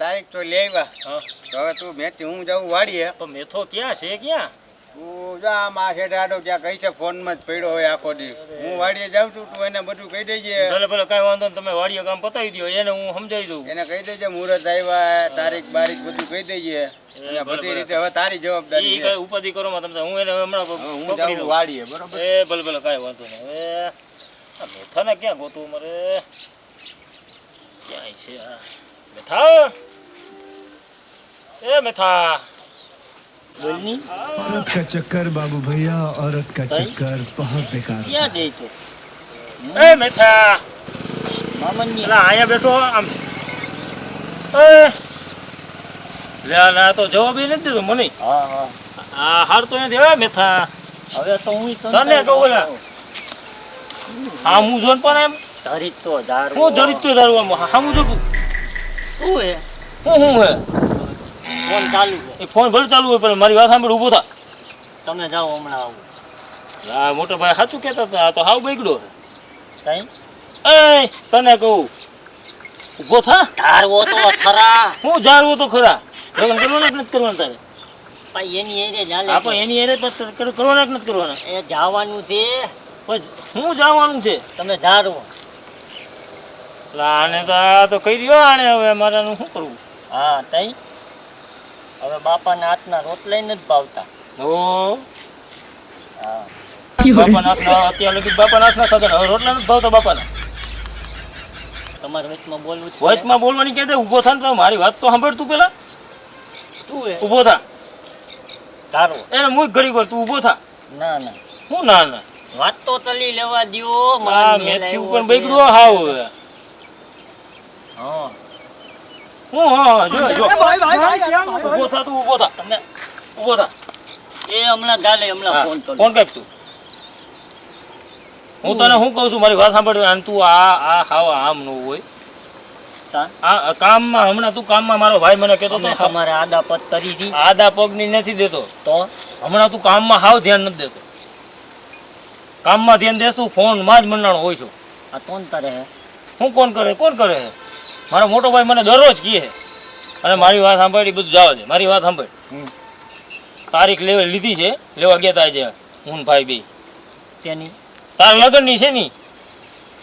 તારીખ તો લેવા તો હવે તું મેથી હું જાઉં વાડીએ. પણ મેથો ક્યાં છે ક્યાં? તું જા શેઠ આડો ત્યાં કઈ છે ફોનમાં જ પડ્યો હોય આખો દી. હું વાડીએ જાઉં છું તું એને બધું કહી દેજે. ભલે ભલે કાંઈ વાંધો નહીં તમે વાડીએ કામ પતાવી દો એને હું સમજાવી દઉં. એને કહી દેજે મુહૂર્ત આવ્યા તારીખ બારીખ બધું કહી દેજે. બધી રીતે હવે તારી જવાબદારી કઈ ઉપાધિ કરો માં તમને હું એને હમણાં હું જાઉં વાડીએ બરોબર? એ ભલે ભલે કાંઈ વાંધો નહીં. હવે મેથાને ક્યાં ગોતું મારે ક્યાંય છે આ? મેથા? એ મેથા બોલની औरत का चक्कर बाबू भैया औरत का भाई? चक्कर बहुत बेकार है। ક્યાં જઈ તો એ મેથા મામનની પેલા અહીંયા બેઠો આમ એ લે આ ના તો જવાબ એ નથી દીધો મને હા હા આ હાર તો નથી હવે મેથા હવે તો હું તને કહું ઓલા. હા હું જોન પણ એમ ધરી તો ધાર હું જરીત તો તારું આમ હા હું જો શું હે હું હું હે ફોન ચાલુ છે. એ ફોન ભલે ચાલુ હોય પણ મારી વાત સાંભળ ઊભો થા. તમે જાઓ હમણાં આવું. હા મોટા ભાઈ સાચું કહેતા હતા આ તો હાવ બગડ્યો તઈ? એ તને કહું ઊભો થા. ધારવો તો ખરા. હું ધારવો તો ખરા. લગ્ન કરવાના કે નથી કરવાના તારે? પણ એની એરે જાલે આપણે એની એને કરવાના કે નથી કરવાના? એ જવાનું છે. હું જવાનું છે? તમે ધારવો એટલે આને તો આ તો કહી દો આને હવે મારાનું શું કરવું? હા તઈ? હવે બાપાના હાથના રોટલા નથી ભાવતા ઓ. અત્યાર લગી હવે રોટલા નથી ભાવતા બાપાના. તમારે વચમાં બોલવું વચમાં બોલવાની કે ઊભો થા ને મારી વાત તો સાંભળ તું પેલા. તું ઊભો થા. ધારવો એને હું ઘડી વાર તું ઊભો થા. ના ના. હું ના ના. વાત તો તલી લેવા દ્યો આ મારી મેલ મેથી ઉપર બગડ્યો હાવ. હા. હું હા જો જો. ઊભો થા તું ઊભો થા. તમે ઊભો થા. એ હમણાં ગાલે હમણાં ફોન તો ફોન કાપ તું. હું તને શું કહું છું? મારી વાત સાંભળ અને તું આ આ ખાવ આમ નું હોય આ કામમાં હમણાં તું કામમાં મારો ભાઈ મને કહેતો હતો તમારે આદા પગ કરી હતી આદા પગની નથી દેતો. તો? હમણાં તું કામમાં હાવ ધ્યાન નથી દેતો. કામમાં ધ્યાન દેસ તું ફોનમાં જ મંડાણો હોય છો. આ કોણ તારે હે? હું કોણ કરે? કોણ કરે છે મારો મોટો ભાઈ મને દરરોજ કહે અને મારી વાત સાંભળી બધું જાવ છે. મારી વાત સાંભળી. તારીખ લેવા લીધી છે. લેવા ગયા તા છે હું ભાઈ બે. તેની. તારા લગ્નની છે ની?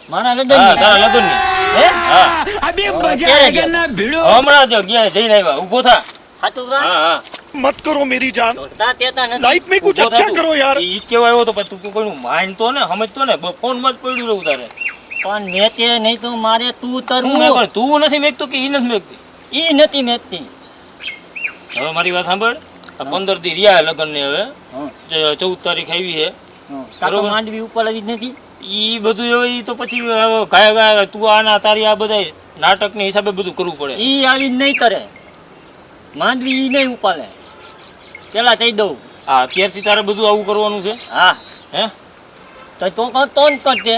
મારા લગ્ન તારા લગ્નની. હે? હા. હમણાં જો ગયા જઈને આવ્યા. ઊભો થા. હા તું હા હા. મત કરો મેરી જાન. લાઈફ મેં કુછ અચ્છા કરો યાર. ઈ કેવા આવ્યો તો તું કોઈનું માનતો ને સમજતો ને ફોનમાં જ પડ્યું રહું તારે. પણ મેં તે નહીં તો મારે તું તરવું પણ તું નથી મેકતો કે ઈ નથી મેકતી? ઈ નથી મેકતી. હવે મારી વાત સાંભળ. પંદર દી રહ્યા લગ્ન ને હવે ચૌદ તારીખ આવી છે. તારો. માંડવી ઉપર જ નથી? ઈ બધું હવે ઈ તો પછી ગાય ગાય તું આના તારી આ બધા નાટકની હિસાબે બધું કરવું પડે. ઈ આવી નહીં કરે માંડવી ઈ નહીં ઉપાડે પેલા કહી દઉં. હા અત્યારથી તારે બધું આવું કરવાનું છે? હા. હે? તો તો તો જ કરજે.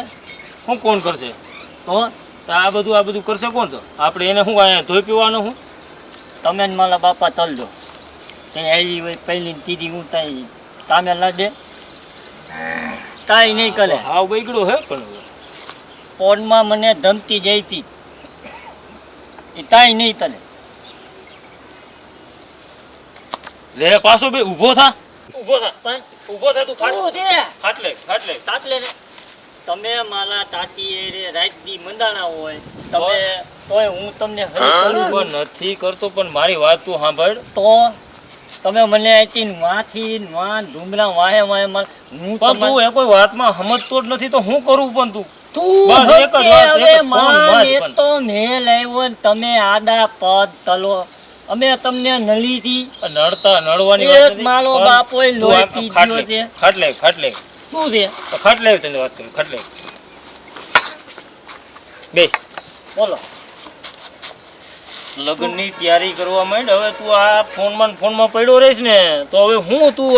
હું કોણ કરશે? તો આ બધું આ બધું કરશે કોણ તો? આપણે એને શું અહીંયા ધોઈ પીવાનું શું તમે મારા બાપા તલજો તે આવી હોય પહેલી દીદી હું તાઈ તામે લા દે. તાઈ નહીં કરે હાવ બગડ્યો હે પણ. ફોનમાં મને ધમતી જાય પી એ તાઈ નહીં તને લે પાછો બે ઊભો થા. ઊભો થા. ઊભો થા તું ખાટ શું ખાટલે ખાટલે તાટલે ને. તમે મારા તાતી રાત રાતની મંદાણા હોય તમે તોય હું તમને હરી કરું પણ નથી કરતો પણ મારી વાત તું સાંભળ. તો તમે મને અહીંથી માથી વાં ધૂમરા વાહે વાહે માર હું પણ તું એ કોઈ વાતમાં સમજતો જ નથી તો હું કરું પણ તું? તમે આડા પદ તલો. અમે તમને નલીથી નડતા નડવાની એક વાત નથી, મારો પણ લોહી ગયો છે. ખાટલે ખાટલે. શું છે? ખાટલે તને વાત કરું લેવી. બે. બોલો. લગ્નની તૈયારી કરવા માંડ હવે તું આ ફોનમાં ફોનમાં પડ્યો રહીશ ને તો હવે હું તું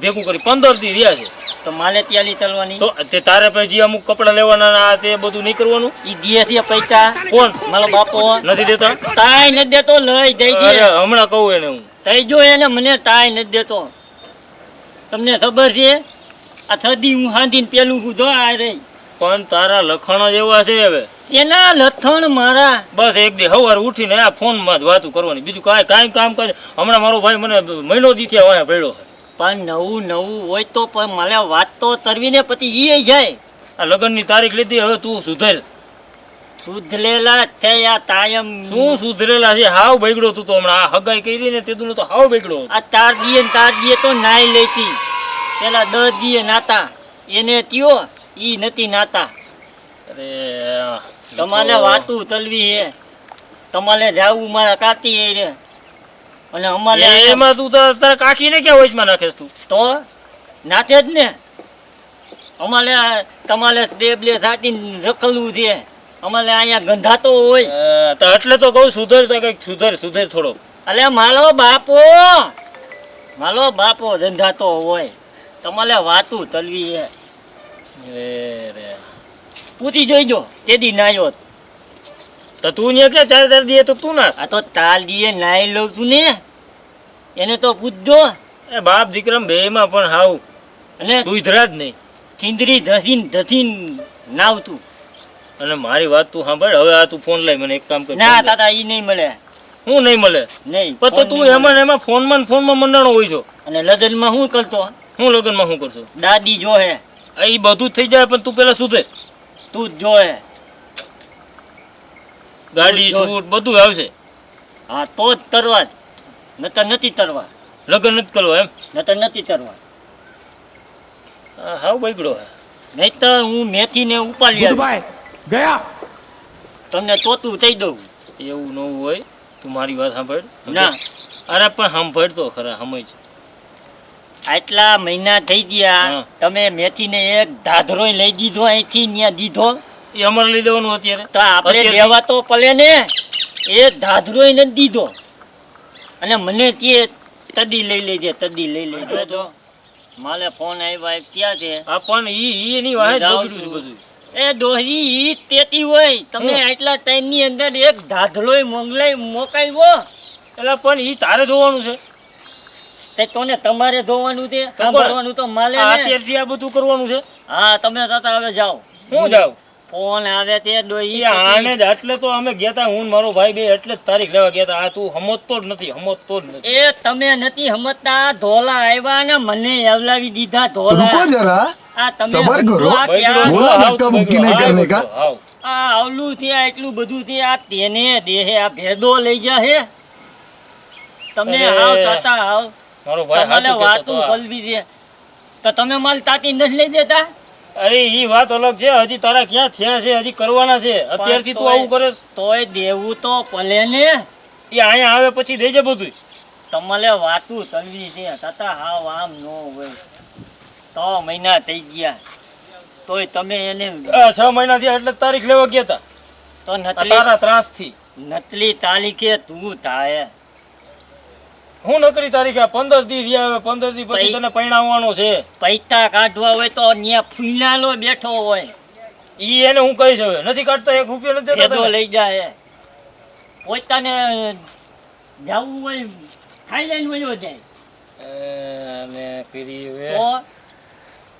ભેગું કરી પંદર દી રહ્યા છે. તો માલે ત્યાલી ચાલવાની? તો તે તારે પછી અમુક કપડા લેવાના આ તે બધું નહીં કરવાનું? ઈ દે છે પૈસા. કોણ? મારો બાપો. નથી દેતા? તાય નથી દેતો લઈ જઈ દે. હમણાં કહું એને હું. તઈ જો એને મને તાય નથી દેતો. તમને ખબર છે? આ થદી હું હાંધીને પેલું હું આ રહી. પણ તારા લખણ એવા છે હવે. તેના લથણ મારા. બસ એક દી સવારે ઉઠીને આ ફોનમાં જ વાતું કરવાની. બીજું કાંઈ કાંઈ કામ કરે. હમણાં મારો ભાઈ મને મહિનો દીથી વાયા પડ્યો છે પણ નવું નવું હોય તો પણ મને વાત તો તરવીને પછી એ જાય. આ લગ્નની તારીખ લીધી હવે તું સુધર. છે થયા તાયમ. શું સુધરેલા છે? હાવ બગડ્યો તું તો હમણાં. આ હગાઈ કરી ને તે તું હાવ બગડ્યો આ તાર દીએ તાર દીએ તો નાઈ લેતી. પેલા દસ દીએ નાતા. એને ત્યો ઈ નથી નાતા. અરે તમારે વાતું તલવી હે. તમારે જાવું મારા હે રે. અને અમારે એમાં તું તો તારા કાકીને ક્યાં વચમાં નાખેસ તું? તો? નાચે જ ને. અમારે તમારે ડેબલે થાટીને રખલવું છે. અમારે અહીંયા ગંધાતો હોય. તો એટલે તો કહું સુધર તો કંઈક સુધર સુધર થોડો અલે માલો બાપો! માલો બાપો ધંધાતો હોય. તમારે વાતું તલવી એ રે. પૂછી જોઈજો તેદી નાયો તો તું ને કે ચાર ચાર દીએ તો તું ના આ તો તાલ દીએ નાઈ લઉં છું ને. એને તો પૂછજો. એ બાપ દીકરા બે માં પણ હાવ અને સુધરા જ નહીં. ચિંદરી ધસીન ધસીન નાવતું. અને મારી વાત તું સાંભળ હવે આ તું ફોન લઈ મને એક કામ કર ના તાતા ઈ નહીં મળે. હું નહીં મળે? નહીં પણ તો તું એમાં એમાં ફોનમાં ફોનમાં મંડાણો હોય છો. અને લગ્નમાં હું કરતો? હું લગ્નમાં શું કરશું? દાદી જો હે. એ બધું થઈ જાય પણ તું પેલા સુધર તું જ જોહે ગાડી છૂટ બધું આવશે. હા તો જ તરવા. જ નતર નથી તરવા. લગ્ન નથી કરવા એમ? નતર નથી તરવા. હાવ બગડો હે. નહીતર હું મેથીને ઉપાડી આવી गया તમને ચોતું થઈ દઉં. એવું ન હોય તું મારી વાત સાંભળ. ના. અરે પણ સાંભળ તો ખરા સમજ આટલા મહિના થઈ ગયા હા. તમે મેથીને એક ધાધરો લઈ દીધો અહીંથી ત્યાં દીધો? એ અમારે લઈ દેવાનું અત્યારે. તો આપણે દેવા તો પલે ને? એ ધાધરો નથી દીધો. અને મને તે તદી લઈ લેજે તદી લઈ લેજે. તો મારે ફોન આવ્યા ક્યાં છે. આ પણ ઈ ઈ એની છું. બધું. એ દોહરી ઈ તેતી હોય. તમે હું? આટલા ટાઈમની અંદર એક ધાધલોય મોંગલાય મોકાવ્યો એટલે પણ ઈ તારે જોવાનું છે. તોને તમારે ધોવાનું છે? ભરવાનું તો માલે ને. અત્યારથી આ બધું કરવાનું છે? હા તમે તાતા હવે જાઓ. હું જાઉં? ફોન આવે તે ડોઈ આને જ એટલે તો અમે ગયાતા હું મારો ભાઈ બે એટલે જ તારીખ લેવા ગયાતા આ તું હમજતો જ નથી હમજતો જ નથી. એ તમે નથી હમજતા ધોલા આવ્યા ને મને એવલાવી દીધા ધોલા. રુકો જરા. આ તમે સબર કરો. બોલા ધક્કા મુક્કી નહીં કરને કા? આ આવલું છે એટલું બધું છે આ તેને દેહે આ ભેદો લઈ જા હે. તમે આવ તાતા આવ મારો ભાઈ તમારે વાતું તો છે. તો તમે માલ તાકી નથી લઈ દેતા? અરે ઈ વાત અલગ છે. હજી તારા ક્યાં થયા છે? હજી કરવાના છે. અત્યારથી તું આવું કરે તોય દેવું તો પલે ને. એ અહીંયા આવે પછી દેજે બધું તમારે વાતું તલવી છે. તાતા હાવ આમ નો હોય. તો મહિના થઈ ગયા. તોય તમે એને છ મહિના થયા એટલે તારીખ લેવા ગયા તા. તો તારા ત્રાસથી. નતલી તારીખે તું થાય. હું નકરી તારીખે પંદર દી રહ્યા આવે પંદર દી પછી તને પરણાવવાનો છે. પૈસા કાઢવા હોય તો ત્યાં ફૂલાલો બેઠો હોય. ઈ એને હું કહીશ હવે. નથી કાઢતા એક રૂપિયો નથી તને? લઈ જાય. પોતાને જવું હોય થાઈલેન્ડ વયો જાય. અને કરી હવે.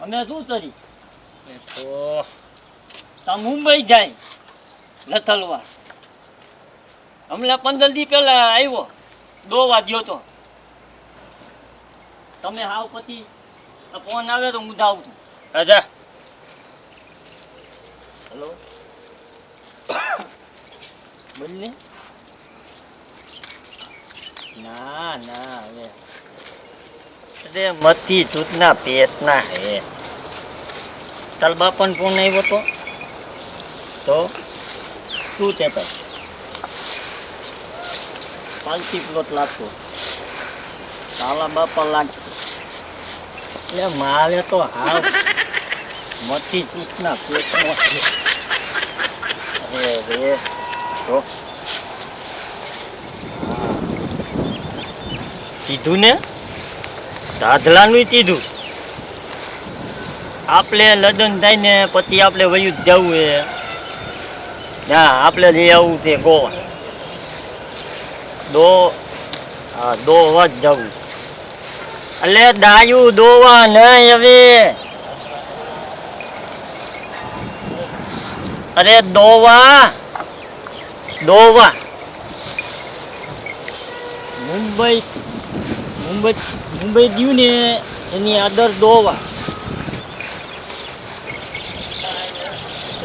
અમે શું કરી? તો તા મુંબઈ જાય લથલવા. હમણાં પંદર દી પહેલા આવ્યો. દોવા વાગ્યો તો. તમે હાવ પછી ફોન આવે તો હું જાઉં છું. આજા હેલો. બોલને. ના ના હવે. અરે મથી દૂધના પેટના હે. તાર બાપાને ફોન આવ્યો તો? તો? શું તે તો પાલતી પ્લોટ લાગતો કાલા બાપા લાગતો એટલે મારે તો હાલ મથી તો કીધું ને? સાધલાનું કીધું. આપણે લગ્ન થાય ને પછી આપણે વયું જવું એ ના, આપણે લઈ આવવું છે, ગોવા. દો, હા, દોવા જ એટલે ડાયું દોવા નહીં હવે. અરે દોવા દોવા. મુંબઈ મુંબઈ મુંબઈ ગયું ને એની આદર દોવા.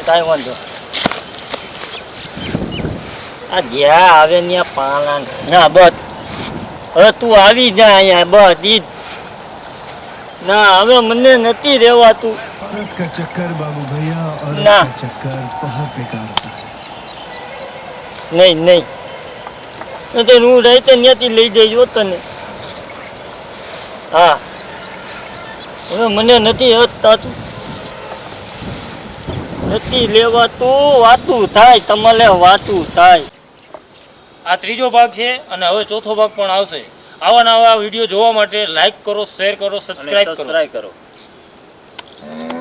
કાંઈ વાંધો. આ જ્યાં આવે ત્યાં પાલા ના બસ હવે તું આવી જા અહીંયા બસ ઈ જ. ના હવે મને નથી રહેવાતું औरत का चक्कर बाबू भैया औरत ना। का चक्कर बहुत बेकार होता है નહીં નહીં નહીં તો હું રાતે ત્યાંથી લઈ જઈશ હો તને હા હવે મને નથી હતાતું નથી લેવાતું વાતું થાય તમારે વાતું થાય આ ત્રીજો ભાગ છે અને હવે ચોથો ભાગ પણ આવશે. આવા નવા વીડિયો જોવા માટે લાઈક કરો શેર કરો સબસ્ક્રાઈબ સબસ્ક્રાઇબ કરો. કરો.